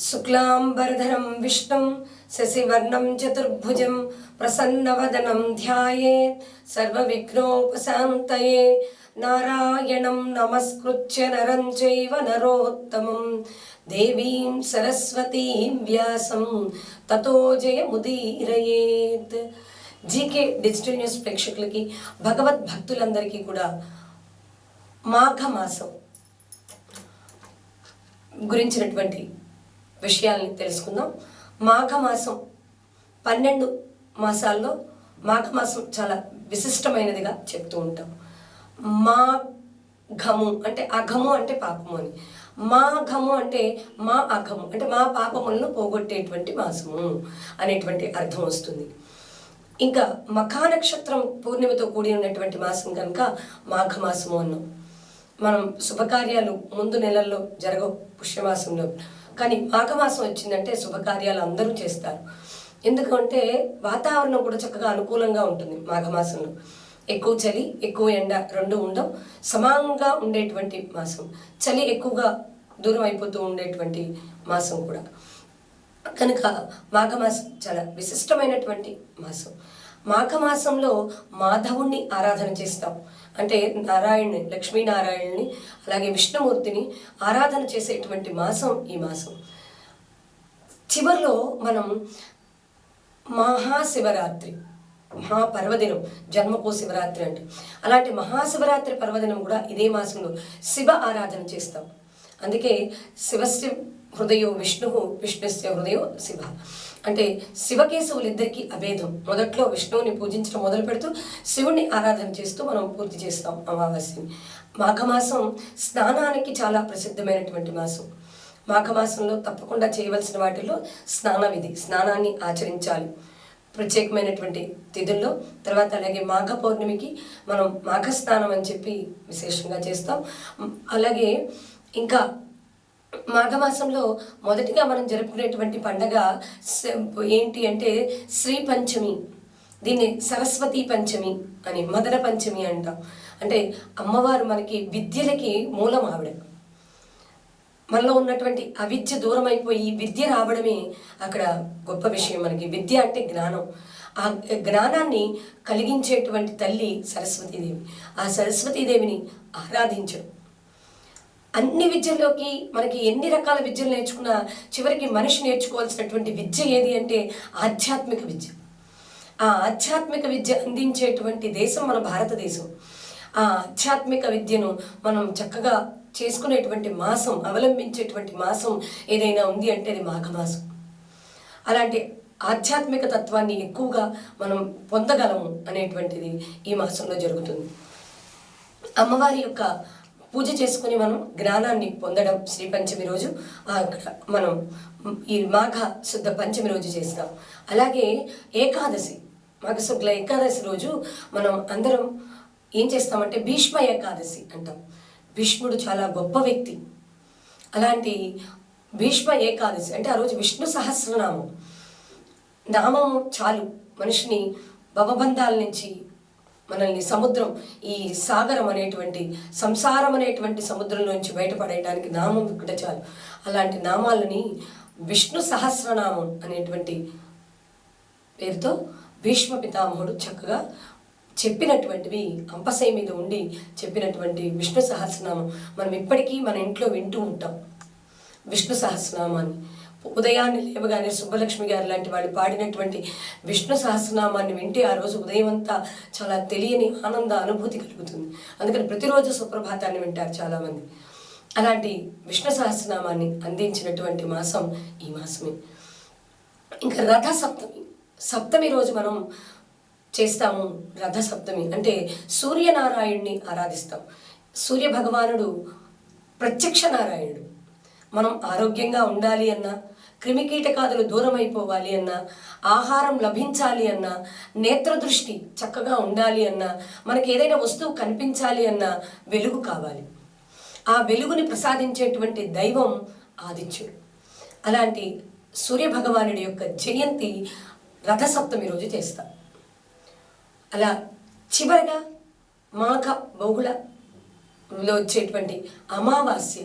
శుక్లాంబరధరం విష్ణుం శశివర్ణం చతుర్భుజం ప్రసన్నవదనం ధ్యాయేత్ సర్వవిఘ్నోపశాంతయే నారాయణం నమస్కృత్య నరం చైవ నరోత్తమం దేవీం సరస్వతీం వ్యాసం తతో జయముదీరయేత్ జీకే డిజిటల్ న్యూస్ ప్రేక్షకులకి భగవద్ భక్తులందరికీ కూడా మాఘమాసం గురించినటువంటి విషయాల్ని తెలుసుకుందాం. మాఘమాసం పన్నెండు మాసాల్లో మాఘమాసం చాలా విశిష్టమైనదిగా చెప్తూ ఉంటాం. మాఘము అంటే అఘము అంటే పాపము అని. మాఘము అంటే మా అఘము అంటే మా పాపములను పోగొట్టేటువంటి మాసము అనేటువంటి అర్థం వస్తుంది. ఇంకా మఖా నక్షత్రం పూర్ణిమతో కూడి ఉన్నటువంటి మాసం కనుక మాఘమాసము అన్నాం. మనం శుభకార్యాలు ముందు నెలల్లో జరగవు పుష్యమాసంలో. కానీ మాఘమాసం వచ్చిందంటే శుభకార్యాలు అందరూ చేస్తారు. ఎందుకంటే వాతావరణం కూడా చక్కగా అనుకూలంగా ఉంటుంది మాఘమాసంలో. ఎక్కువ చలి ఎక్కువ ఎండ రెండు ఉండవు. సమానంగా ఉండేటువంటి మాసం. చలి ఎక్కువగా దూరం అయిపోతూ ఉండేటువంటి మాసం కూడా. కనుక మాఘమాసం చాలా విశిష్టమైనటువంటి మాసం. మాఘమాసంలో మాధవుణ్ణి ఆరాధన చేస్తాం. అంటే నారాయణుని లక్ష్మీనారాయణుని అలాగే విష్ణుమూర్తిని ఆరాధన చేసేటువంటి మాసం ఈ మాసం. చివరిలో మనం మహాశివరాత్రి మహాపర్వదినం జన్మకో శివరాత్రి అంటే. అలాంటి మహాశివరాత్రి పర్వదినం కూడా ఇదే మాసంలో శివ ఆరాధన చేస్తాం. అందుకే శివశివ హృదయో విష్ణు విష్ణుస్య హృదయో శివ. అంటే శివకేశవులిద్దరికీ అభేదం. మొదట్లో విష్ణువుని పూజించడం మొదలు పెడుతూ శివుణ్ణి ఆరాధన చేస్తూ మనం పూర్తి చేస్తాం అమావాస్యని. మాఘమాసం స్నానానికి చాలా ప్రసిద్ధమైనటువంటి మాసం. మాఘమాసంలో తప్పకుండా చేయవలసిన వాటిలో స్నాన విధి స్నానాన్ని ఆచరించాలి. ప్రత్యేకమైనటువంటి తిథుల్లో తర్వాత అలాగే మాఘ పౌర్ణమికి మనం మాఘ స్నానం అని చెప్పి విశేషంగా చేస్తాం. అలాగే ఇంకా మాఘమాసంలో మొదటిగా మనం జరుపుకునేటువంటి పండగ ఏంటి అంటే శ్రీ పంచమి. దీన్ని సరస్వతి పంచమి అని మదన పంచమి అంటాం. అంటే అమ్మవారు మనకి విద్యలకి మూలం ఆవిడ. మనలో ఉన్నటువంటి అవిద్య దూరం అయిపోయి విద్య రావడమే అక్కడ గొప్ప విషయం మనకి. విద్య అంటే జ్ఞానం. ఆ జ్ఞానాన్ని కలిగించేటువంటి తల్లి సరస్వతీదేవి. ఆ సరస్వతీదేవిని ఆరాధించడం. అన్ని విద్యల్లోకి మనకి ఎన్ని రకాల విద్యలు నేర్చుకున్నా చివరికి మనిషి నేర్చుకోవాల్సినటువంటి విద్య ఏది అంటే ఆధ్యాత్మిక విద్య. ఆ ఆధ్యాత్మిక విద్య అందించేటువంటి దేశం మన భారతదేశం. ఆ ఆధ్యాత్మిక విద్యను మనం చక్కగా చేసుకునేటువంటి మాసం అవలంబించేటువంటి మాసం ఏదైనా ఉంది అంటే అది మాఘమాసం. అలాంటి ఆధ్యాత్మిక తత్వాన్ని ఎక్కువగా మనం పొందగలము అనేటువంటిది ఈ మాసంలో జరుగుతుంది. అమ్మవారి యొక్క పూజ చేసుకుని మనం జ్ఞానాన్ని పొందడం శ్రీ పంచమి రోజు. మనం ఈ మాఘ శుద్ధ పంచమి రోజు చేస్తాం. అలాగే ఏకాదశి మాఘ శుక్ల ఏకాదశి రోజు మనం అందరం ఏం చేస్తామంటే భీష్మ ఏకాదశి అంటాం. భీష్ముడు చాలా గొప్ప వ్యక్తి. అలాంటి భీష్మ ఏకాదశి అంటే ఆ రోజు విష్ణు సహస్రనామం. నామం చాలు. మనిషిని భవబంధాల నుంచి మనల్ని సముద్రం ఈ సాగరం అనేటువంటి సంసారం అనేటువంటి సముద్రంలోంచి బయటపడేయడానికి నామం ఇక్కడ చాలు. అలాంటి నామాలని విష్ణు సహస్రనామం అనేటువంటి పేరుతో భీష్మ పితామహుడు చక్కగా చెప్పినటువంటివి అంపసై మీద ఉండి చెప్పినటువంటి విష్ణు సహస్రనామం. మనం ఇప్పటికీ మన ఇంట్లో వింటూ ఉంటాం. విష్ణు సహస్రనామాన్ని. ఉదయాన్నే లేవగానే సుబ్బలక్ష్మి గారు లాంటి వాళ్ళు పాడినటువంటి విష్ణు సహస్రనామాన్ని వింటే ఆ రోజు ఉదయం అంతా చాలా తెలియని ఆనంద అనుభూతి కలుగుతుంది. అందుకని ప్రతిరోజు సుప్రభాతాన్ని వింటారు చాలామంది. అలాంటి విష్ణు సహస్రనామాన్ని అందించినటువంటి మాసం ఈ మాసమే. ఇంకా రథ సప్తమి సప్తమి రోజు మనం చేస్తాము రథ సప్తమి అంటే సూర్యనారాయణ్ణి ఆరాధిస్తాం. సూర్య భగవానుడు ప్రత్యక్ష నారాయణుడు. మనం ఆరోగ్యంగా ఉండాలి అన్నా క్రిమికీటకాదులు దూరం అయిపోవాలి అన్నా ఆహారం లభించాలి అన్నా నేత్రదృష్టి చక్కగా ఉండాలి అన్నా మనకి ఏదైనా వస్తువు కనిపించాలి అన్నా వెలుగు కావాలి. ఆ వెలుగుని ప్రసాదించేటువంటి దైవం ఆదిత్యుడు. అలాంటి సూర్య భగవానుడి యొక్క జయంతి రథసప్తమి రోజు చేస్తాం. అలా చివరగా మాఘ బహుళలో వచ్చేటువంటి అమావాస్య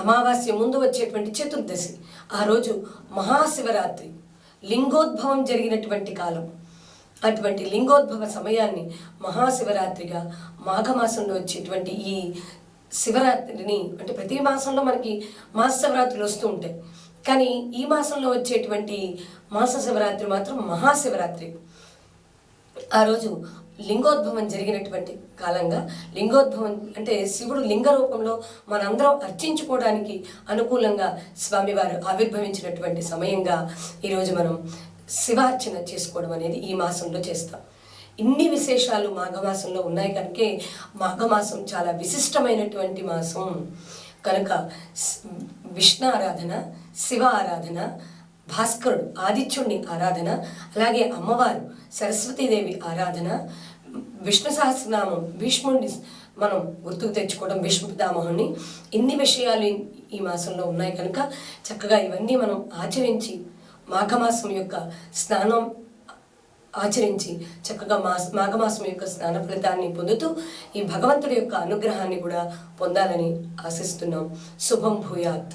అమావాస్య ముందు వచ్చేటువంటి చతుర్దశి. ఆ రోజు మహాశివరాత్రి. లింగోద్భవం జరిగినటువంటి కాలం. అటువంటి లింగోద్భవ సమయాన్ని మహాశివరాత్రిగా మాఘమాసంలో వచ్చేటువంటి ఈ శివరాత్రిని అంటే ప్రతి మాసంలో మనకి మాస శివరాత్రులు వస్తూ ఉంటాయి. కానీ ఈ మాసంలో వచ్చేటువంటి మాస శివరాత్రి మాత్రం మహాశివరాత్రి. ఆ రోజు లింగోద్భవం జరిగినటువంటి కాలంగా లింగోద్భవం అంటే శివుడు లింగ రూపంలో మనందరం అర్చించుకోవడానికి అనుకూలంగా స్వామివారు ఆవిర్భవించినటువంటి సమయంగా ఈరోజు మనం శివార్చన చేసుకోవడం అనేది ఈ మాసంలో చేస్తాం. ఇన్ని విశేషాలు మాఘమాసంలో ఉన్నాయి కనుకే మాఘమాసం చాలా విశిష్టమైనటువంటి మాసం. కనుక విష్ణు ఆరాధన శివ ఆరాధన భాస్కరుడు ఆదిత్యుడిని ఆరాధన అలాగే అమ్మవారు సరస్వతీదేవి ఆరాధన విష్ణు సహస్రనామం భీష్ముడిని మనం గుర్తుకు తెచ్చుకోవడం భీష్మ ఇన్ని విషయాలు ఈ- ఈ మాసంలో ఉన్నాయి కనుక చక్కగా ఇవన్నీ మనం ఆచరించి మాఘమాసం యొక్క స్నానం ఆచరించి చక్కగా మాస మాఘమాసం యొక్క స్నాన ఫలితాన్ని పొందుతూ ఈ భగవంతుడి యొక్క అనుగ్రహాన్ని కూడా పొందాలని ఆశిస్తున్నాం. శుభం భూయాత్.